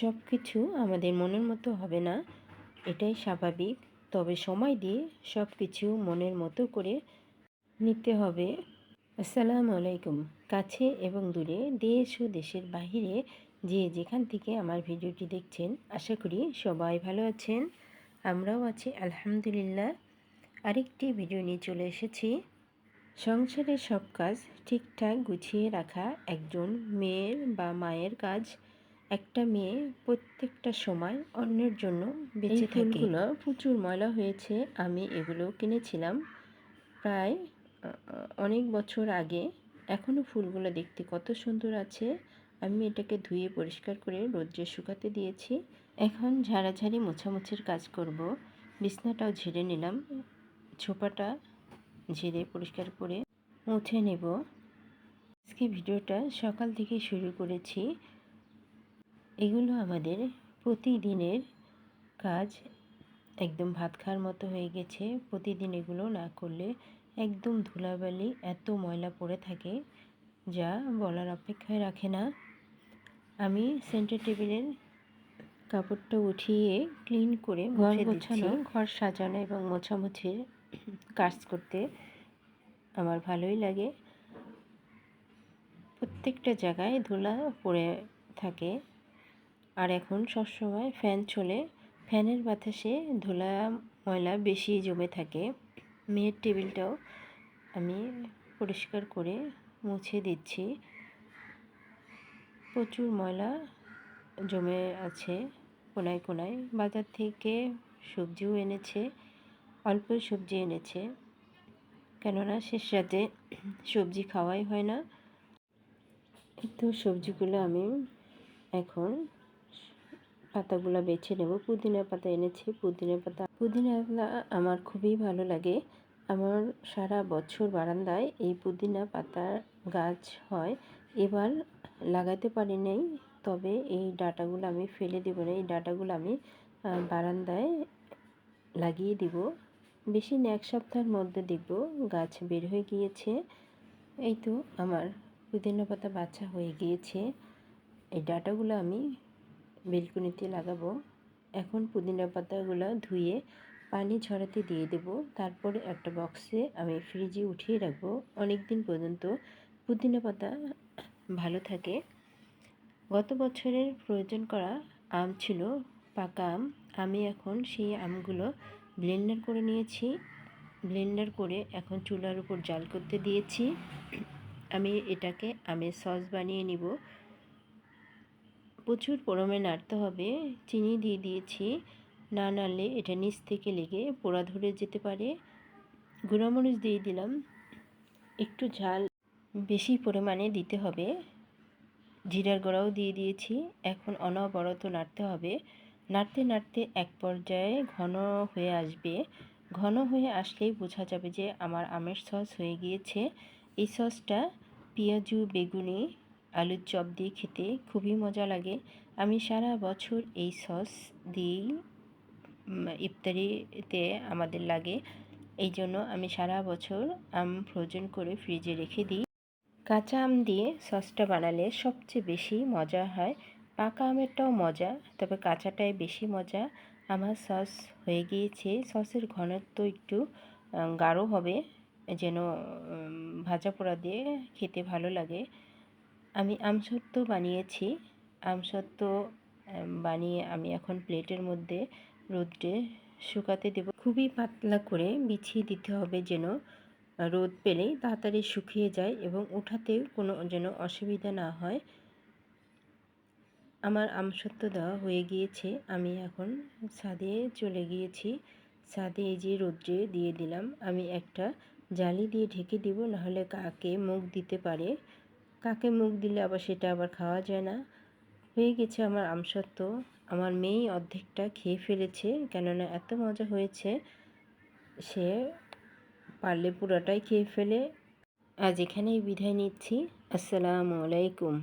সব কিছু আমাদের মনের মতো হবে না, এটাই স্বাভাবিক। তবে সময় দিয়ে সব কিছু মনের মতো করে নিতে হবে। আসসালামু আলাইকুম। কাছে এবং দূরে দেশ ও দেশের বাহিরে যে যেখান থেকে আমার ভিডিওটি দেখছেন, আশা করি সবাই ভালো আছেন। আমরাও আছি, আলহামদুলিল্লাহ। আরেকটি ভিডিও নিয়ে চলে এসেছি। সংসারের সব কাজ ঠিকঠাক গুছিয়ে রাখা একজন মেয়ের বা মায়ের কাজ। একটা মেয়ে প্রত্যেকটা সময় অন্যের জন্য বেঁচে থাকে। ফুলগুলো প্রচুর ময়লা হয়েছে আমি এগুলো কিনেছিলাম প্রায় অনেক বছর আগে। এখনও ফুলগুলো দেখতে কত সুন্দর আছে। আমি এটাকে ধুয়ে পরিষ্কার করে রোদ্রে শুকাতে দিয়েছি। এখন ঝাড়াঝাড়ি মোছামুছির কাজ করব। বিছনাটাও ঝেড়ে নিলাম। ছোপাটা ঝেড়ে পরিষ্কার করে মুছে নেব। আজকে ভিডিওটা সকাল থেকে শুরু করেছি। এগুলো আমাদের প্রতিদিনের কাজ। একদম ভাত খাওয়ার মতো হয়ে গেছে। প্রতিদিন এগুলো না করলে একদম ধুলাবালি এত ময়লা পড়ে থাকে যা বলার অপেক্ষায় রাখে না। আমি সেন্টার টেবিলের কাপড়টা উঠিয়ে ক্লিন করে ঘর গোছানো ঘর সাজানো এবং মোছামুছির কাজ করতে আমার ভালোই লাগে। প্রত্যেকটা জায়গায় ধুলা পড়ে থাকে। আর এখন সবসময় ফ্যান চলে। ফ্যানের বাতাসে ধুলা ময়লা বেশি জমে থাকে। মেয়ের টেবিলটাও আমি পরিষ্কার করে মুছে দিচ্ছি। প্রচুর ময়লা জমে আছে কোনায় কোনায়। বাজার থেকে সবজিও এনেছে, অল্প সবজি এনেছে। কেননা শেষ রাতে সবজি খাওয়াই হয় না। তো সবজিগুলো আমি এখন পাতাগুলো বেছে নেব। পুদিনা পাতা এনেছি। পুদিনা পাতা পুদিনা পাতা আমার খুবই ভালো লাগে। আমার সারা বছর বারান্দায় এই পুদিনা পাতার গাছ হয়। এবার লাগাতে পারি নাই, তবে এই ডাটাগুলো আমি ফেলে দেবো না। এই ডাটাগুলো আমি বারান্দায় লাগিয়ে দিব। বেশি না, এক সপ্তাহের মধ্যে দেখব গাছ বের হয়ে গিয়েছে। এই তো আমার পুদিনা পাতা বাচ্চা হয়ে গিয়েছে। এই ডাটাগুলো আমি বেলকুনিতে লাগাবো। এখন পুদিনা পাতাগুলো ধুয়ে পানি ঝরাতে দিয়ে দেব। তারপরে একটা বক্সে আমি ফ্রিজে উঠিয়ে রাখব। অনেক দিন পর্যন্ত পুদিনা পাতা ভালো থাকে। গত বছরের প্রয়োজন করা আম ছিল পাকা আম। আমি এখন সেই আমগুলো ব্লেন্ডার করে নিয়েছি। ব্লেন্ডার করে এখন চুলার উপর জাল করতে দিয়েছি। আমি এটাকে আমের সস বানিয়ে নিব। প্রচুর পরমে নাড়তে হবে। চিনি দিয়ে দিয়েছি। না নাড়লে এটা নিচ থেকে লেগে পোড়া ধরে যেতে পারে। গুঁড়ামরিচ দিয়ে দিলাম। একটু ঝাল বেশি পরিমাণে দিতে হবে। জিরার গোড়াও দিয়ে দিয়েছি। এখন অনবরত নাড়তে হবে। নাড়তে নাড়তে এক পর্যায়ে ঘন হয়ে আসবে। ঘন হয়ে আসলেই বোঝা যাবে যে আমার আমের সস হয়ে গিয়েছে। এই সসটা পেঁয়াজু, বেগুনি আলুর চপ দিয়ে খেতে খুবই মজা লাগে। আমি সারা বছর এই সস দিয়েই ইফতারিতে আমাদের লাগে। এই জন্য আমি সারা বছর আম ফ্রোজেন করে ফ্রিজে রেখে দিই। কাঁচা আম দিয়ে সসটা বানালে সবচেয়ে বেশি মজা হয়। পাকা আমেরটাও মজা, তবে কাঁচাটাই বেশি মজা। আমার সস হয়ে গিয়েছে। সসের ঘনত্ব একটু গাঢ় হবে, যেন ভাজা পোড়া দিয়ে খেতে ভালো লাগে। আমি আমসত্ত্ব বানিয়েছি। আমসত্ত্ব বানিয়ে আমি এখন প্লেটের মধ্যে রোদ্রে শুকাতে দেব। খুবই পাতলা করে বিছিয়ে দিতে হবে যেন রোদ পেলেই তাড়াতাড়ি শুকিয়ে যায় এবং উঠাতে কোনো যেন অসুবিধা না হয়। আমার আমসত্ব দেওয়া হয়ে গিয়েছে। আমি এখন ছাদে চলে গিয়েছি। ছাদে এই যে রোদ্রে দিয়ে দিলাম। আমি একটা জালি দিয়ে ঢেকে দিব, নাহলে কাকে মুখ দিতে পারে? কাকে মুখ দিলে আবার সেটা আবার খাওয়া যায় না। হয়ে গেছে আমার আমসত্ব আমার মেয়েই অর্ধেকটা খেয়ে ফেলেছে, কেননা এত মজা হয়েছে, সে পারলে পুরোটাই খেয়ে ফেলে। আজ এখানেই বিদায় নিচ্ছি। আসসালামু আলাইকুম।